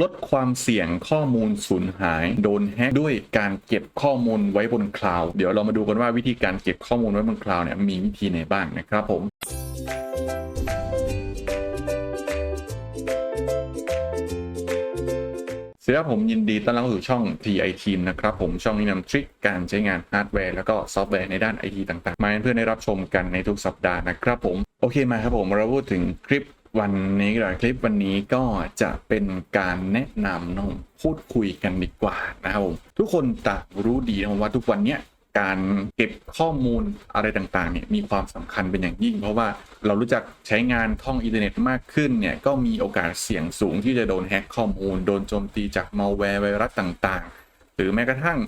ลดความเสี่ยงข้อมูลสูญหาย โดนแฮกด้วยการเก็บข้อมูลไว้บนคลาวด์เดี๋ยวเรามาดูกันว่าวิธีการเก็บข้อมูลไว้บนคลาวด์เนี่ยมีวิธีไหนบ้างนะครับผมสวัสดีครับผมยินดีต้อนรับสู่ช่อง TI Team นะครับผมช่องนี้นำทริคการใช้งานฮาร์ดแวร์แล้วก็ซอฟต์แวร์ในด้าน IT ต่างๆ มาให้เพื่อนได้รับชมกันในทุกสัปดาห์นะครับผม โอเคมาครับผมเราพูดถึงคลิป วันนี้กันคลิปวันนี้ก็จะเป็นการแนะนำน้องพูดคุยกันดีกว่านะครับทุกคนต่างรู้ดีนะว่าทุกวันเนี้ยการเก็บข้อมูลอะไรต่างๆเนี่ยมีความสำคัญเป็นอย่างยิ่ง เพราะว่าเรารู้จักใช้งานท่องอินเทอร์เน็ตมากขึ้นเนี่ยก็มีโอกาสเสี่ยงสูงที่จะโดนแฮ็กข้อมูล โดนโจมตีจากมัลแวร์ไวรัสต่างๆ หรือแม้กระทั่ง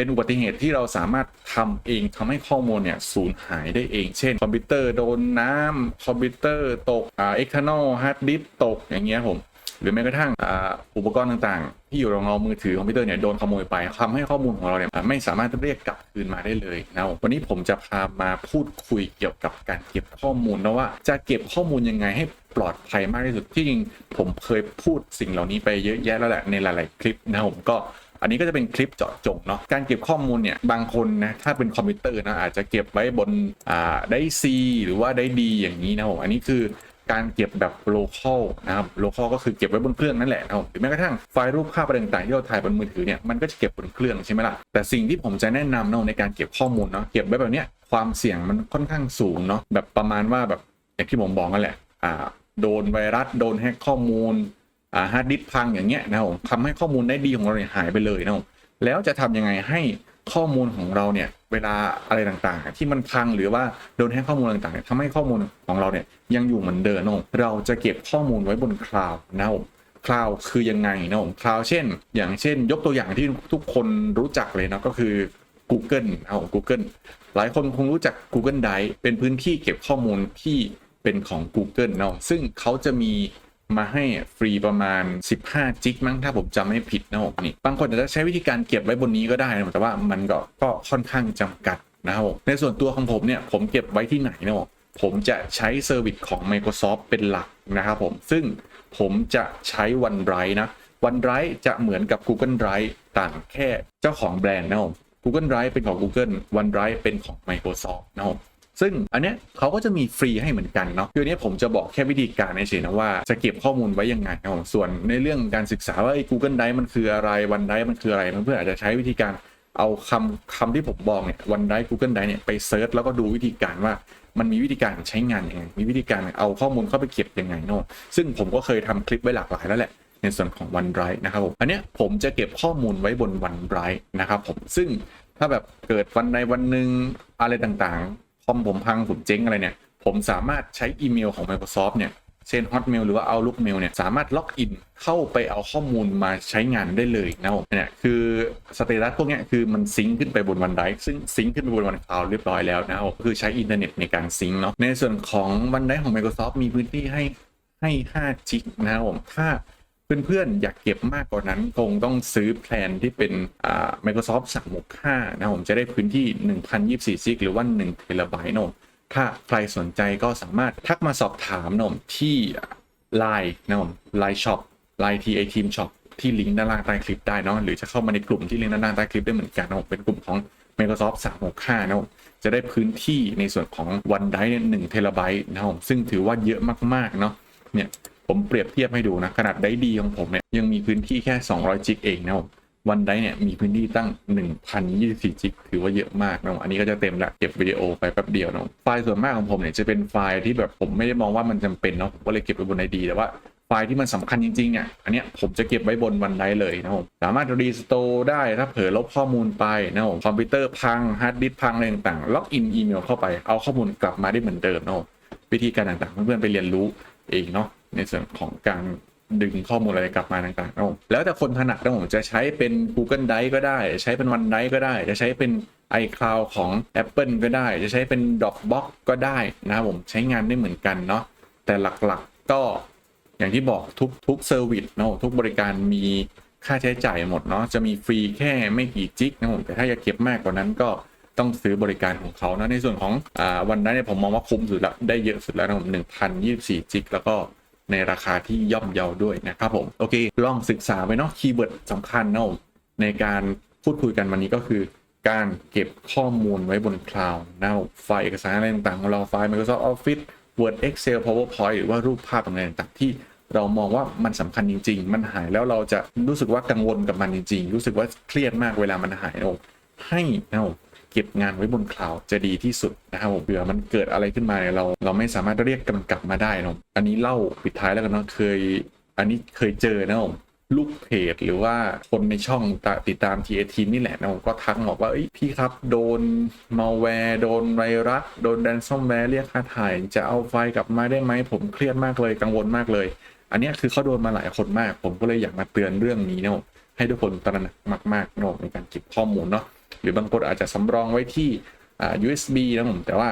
เป็นอุบัติเหตุที่เราสามารถทำเองทำให้ข้อมูลเนี่ยสูญหายได้เอง เช่น คอมพิวเตอร์โดนน้ำคอมพิวเตอร์ตกอ่า external hard disk ตกอย่างเงี้ยผมหรือแม้กระทั่งอุปกรณ์ต่างๆ ที่อยู่รองเงามือถือคอมพิวเตอร์เนี่ยโดนขโมยไปทำให้ข้อมูลของเราเนี่ยไม่สามารถเรียกกลับคืนมาได้เลยนะวันนี้ผมจะพามาพูดคุยเกี่ยวกับการเก็บข้อมูลนะว่า จะเก็บข้อมูลยังไงให้ปลอดภัยมากที่สุดที่จริงผมเคยพูดสิ่งเหล่านี้ไปเยอะแยะแล้วแหละในหลาย ๆ คลิปนะผมก็ อันนี้ก็จะเป็นคลิปเจาะจงเนาะการเก็บข้อมูลเนี่ยบางคนนะถ้าเป็นคอมพิวเตอร์นะอาจจะเก็บไว้บนอ่าได้ C หรือว่าได้ D อย่างนี้นะผมอันนี้คือการเก็บแบบ local นะครับ local ก็คือเก็บไว้บนเครื่องนั่นแหละนะครับหรือแม้กระทั่งไฟล์รูปภาพอะไรต่างๆที่เราถ่ายบนมือถือเนี่ยมันก็จะเก็บบนเครื่องใช่ไหมล่ะแต่สิ่งที่ผมจะแนะนำเนาะในการเก็บข้อมูลเนาะเก็บไว้แบบเนี้ยความเสี่ยงมันค่อนข้างสูงเนาะแบบประมาณว่าแบบอย่างที่ผมบอกนั่นแหละอ่าโดนไวรัสโดนแฮกข้อมูล ฮาร์ดดิสพังอย่างเงี้ยนะครับผมทำให้ข้อมูลได้ดีของเราเนี่ยหายไปเลยนะครับแล้วจะทำยังไงให้ข้อมูลของเราเนี่ยเวลาอะไรต่างๆ ที่มันพังหรือว่าโดนแฮกข้อมูลต่างๆเนี่ยทำให้ข้อมูลของเราเนี่ยยังอยู่เหมือนเดิมนะผมเราจะเก็บข้อมูลไว้บนคลาวด์นะผมคลาวด์คือยังไงนะผมคลาวด์เช่น อย่างเช่น ยกตัวอย่างที่ทุกคนรู้จักเลยนะก็คือ Google นะผม Google หลายคนคงรู้จัก Google Drive เป็นพื้นที่เก็บข้อมูลที่เป็นของ Google เนาะซึ่งเขาจะมี มาให้ฟรีประมาณ 15 จิกมั้งถ้าผมจำไม่ผิดนะผมนี่บางคนอาจจะใช้วิธีการเก็บไว้บนนี้ก็ได้นะแต่ว่ามันก็ก็ค่อนข้างจำกัดนะครับในส่วนตัวของผมเนี่ยผมเก็บไว้ที่ไหนนะผมผมจะใช้เซอร์วิสของ Microsoft เป็นหลักนะครับผม ซึ่งผมจะใช้ OneDrive นะ OneDrive จะเหมือนกับ Google Drive ต่างแค่เจ้าของแบรนด์นะผม Google Drive เป็นของ Google OneDrive เป็นของ Microsoft นะครับ ซึ่งอันเนี้ยเขาก็จะมีฟรีให้เหมือนกันเนาะคืออนเนี้ยผมจะบอกแค่วิธีการเฉยๆนะว่าจะเก็บข้อมูลไว้ยังไงครับผมส่วนในเรื่องการศึกษาว่าไอ้ Google Drive มันคืออะไร OneDrive มันคืออะไรเพื่อนๆอาจจะใช้วิธีการเอาคำคำที่ผมบอกเนี่ย OneDrive Google Drive เนี่ยไปเซิร์ชแล้วก็ดูวิธีการว่ามันมีวิธีการใช้งานยังไงมีวิธีการเอาข้อมูลเข้าไปเก็บยังไงเนาะซึ่งผมก็เคยทำคลิปไว้หลากหลายแล้วแหละในส่วนของ OneDrive นะครับผมอันเนี้ยผมจะเก็บข้อมูลไว้บน OneDrive นะครับผมซึ่งถ้าแบบเกิดวันใดวันหนึ่งอะไรต่างๆ อมผมพังผมเจ๊งอะไรเนี่ย ผมสามารถใช้อีเมลของ Microsoft เนี่ยเช่น Hotmail หรือว่า Outlook Mail เนี่ยสามารถล็อกอินเข้าไปเอาข้อมูลมาใช้งานได้เลยนะผมเนี่ยคือสเตตัสพวกนี้คือมันซิงขึ้นไปบนวันไดซึ่งซิงขึ้นไปบนวันคลาวเรียบร้อยแล้วนะครับคือใช้อินเทอร์เน็ตในการซิงเนาะในส่วนของวันไดของ Microsoft มีพื้นที่ให้ให้5จิกนะครับผมถ้า เพื่อนๆ อยากเก็บมากกว่านั้น คงต้องซื้อแพลนที่เป็น Microsoft 365 นะผมจะได้พื้นที่ 1,024ซิกหรือว่า1เทราไบต์นมถ้าใครสนใจก็สามารถทักมาสอบถามนมที่ Line นะผม Line Shop Line TA Team Shop ที่ลิงก์ด้านล่างใต้คลิปได้เนาะหรือจะเข้ามาในกลุ่มที่ลิงก์ด้านล่างใต้คลิปได้เหมือนกันนะผมเป็นกลุ่มของ Microsoft 365 นะผมจะได้พื้นที่ในส่วนของ OneDrive เนี่ย1เทราไบต์นะผมซึ่งถือว่าเยอะมากๆเนาะเนี่ย ผมเปรียบเทียบให้ดูนะ ขนาดได้ดีของผมเนี่ยยังมีพื้นที่แค่ 200 จิกเองนะผมวันได้เนี่ยมีพื้นที่ตั้ง 1,024 จิก ถือว่าเยอะมากนะผมอันนี้ก็จะเต็มละเก็บวิดีโอไปแป๊บเดียวนะผมไฟล์ส่วนมากของผมเนี่ยจะเป็นไฟล์ที่แบบผมไม่ได้มองว่ามันจำเป็นเนาะผมก็เลยเก็บไว้บนไอดีแต่ว่าไฟล์ที่มันสำคัญจริงๆเนี่ยอันเนี้ยผมจะเก็บไว้บนวันไดเลยนะผมสามารถรีสโตร์ได้ถ้าเผลอลบข้อมูลไปนะผมคอมพิวเตอร์พังฮาร์ดดิสก์พังอะไรต่างๆล็อกอินอีเมลเข้าไปเอาข้อมูลกลับมาได้เหมือนเดิมนะผมวิธีการต่างๆเพื่อนๆไปเรียนรู้เองเนาะ ในส่วนของการดึงข้อมูลอะไรกลับมาต่างๆนะผมแล้วแต่คนถนัดนะผมจะใช้เป็น Google Drive ก็ได้ ใช้เป็น OneDrive ก็ได้ จะใช้เป็น iCloud ของ Apple ก็ได้ จะใช้เป็น Dropbox ก็ได้นะครับผมใช้งานได้เหมือนกันเนาะแต่หลักๆก็อย่างที่บอกทุกทุกเซอร์วิสเนาะทุกบริการมีค่าใช้จ่ายหมดเนาะจะมีฟรีแค่ไม่กี่จิกนะผมแต่ถ้าอยากเก็บมากกว่านั้นก็ต้องซื้อบริการของเขานะในส่วนของอวันนั้นเนี่ยผมมองว่าคุ้มสุดละได้เยอะสุดแล้วนะผมหนึ่งพันยี่สิบสี่จิกแล้วก็ ในราคาที่ย่อมเยาด้วยนะครับผมโอเค ลองศึกษาไปเนาะคีย์เวิร์ดสำคัญเนาะในการพูดคุยกันวันนี้ก็คือการเก็บข้อมูลไว้บนคลาวด์นะไฟล์เอกสารอะไรต่างๆของเราไฟล์ Microsoft Office Word Excel PowerPoint หรือว่ารูปภาพต่างๆที่เรามองว่ามันสำคัญจริง ๆ มันหายแล้วเราจะรู้สึกว่ากังวลกับมันจริง ๆ รู้สึกว่าเครียดมากเวลามันหายนะให้นะ เก็บงานไว้บนคลาวด์จะดีที่สุดนะครับผมเผื่อมันเกิดอะไรขึ้นมาเนี่ยเรา เราไม่สามารถเรียกกันกลับมาได้นะอันนี้เล่าปิดท้ายแล้วกันเนาะเคย อันนี้เคยเจอนะผมลูกเพจหรือว่าคนในช่องติดตาม t อทีนี่แหละนะผมก็ทักบอกว่าเอ้ยพี่ครับโดนมาแวร์โดนไวรัสโดนแดนซอมแวร์เรียกค่าถ่าย จะเอาไฟกลับมาได้ไหมผมเครียดมากเลยกังวลมากเลย อันนี้คือเขาโดนมาหลายคนมาก ผมก็เลยอยากมาเตือนเรื่องนี้นะผมให้ทุกคนตระหนักมากๆนะผมในการเก็บข้อมูลเนาะ หรือบางคนอาจจะสำรองไว้ที่ USB นะผมแต่ว่า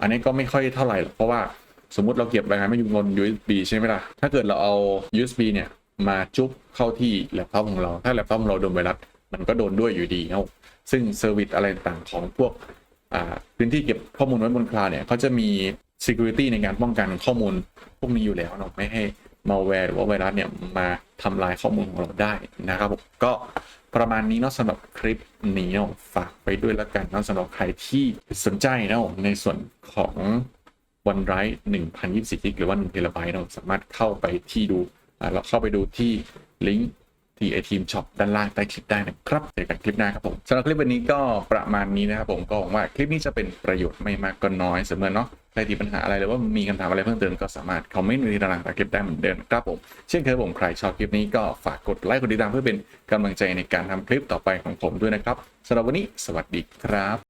อันนี้ก็ไม่ค่อยเท่าไหร่หรอกเพราะว่าสมมติเราเก็บรายงานไม่อยู่บน USB ใช่ไหมล่ะ ถ้าเกิดเราเอา USB เนี่ยมาจุ๊บเข้าที่แล็ปท็อปของเรา ถ้าแล็ปท็อปของเราโดนไวรัสมันก็โดนด้วยอยู่ดีนะซึ่งเซอร์วิสอะไรต่างของพวกพื้นที่เก็บข้อมูลไว้บนคลาวด์เนี่ยเขาจะมี security ในการป้องกันข้อมูลพวกนี้อยู่แล้วเนาะไม่ให้ malware หรือว่าไวรัสเนี่ยมาทำลายข้อมูลของเราได้นะครับผมก็ ประมาณนี้เนาะสำหรับคลิปนี้เนาะฝากไปด้วยแล้วกันเนาะสำหรับใครที่สนใจเนาะในส่วนของวันไรท์1,024กิกหรือว่า1เทราไบต์เราสามารถเข้าไปที่ดูเราเข้าไปดูที่ลิงก์ที่ไอทีมช็อปด้านล่างใต้คลิปได้นะครับเจอกันคลิปหน้าครับผมสำหรับคลิปวันนี้ก็ประมาณนี้นะครับผมก็หวังว่าคลิปนี้จะเป็นประโยชน์ไม่มากก็น้อยเสมอเนาะ ใครที่ปัญหาอะไรหรือว่ามีคำถามอะไรเพิ่มเติมก็สามารถคอมเมนต์ในตารางตาคลิปได้เหมือนเดิมครับผม เช่นเคยผมใครชอบคลิปนี้ก็ฝากกดไลค์กดติดตามเพื่อเป็นกำลังใจในการทำคลิปต่อไปของผมด้วยนะครับสำหรับวันนี้สวัสดีครับ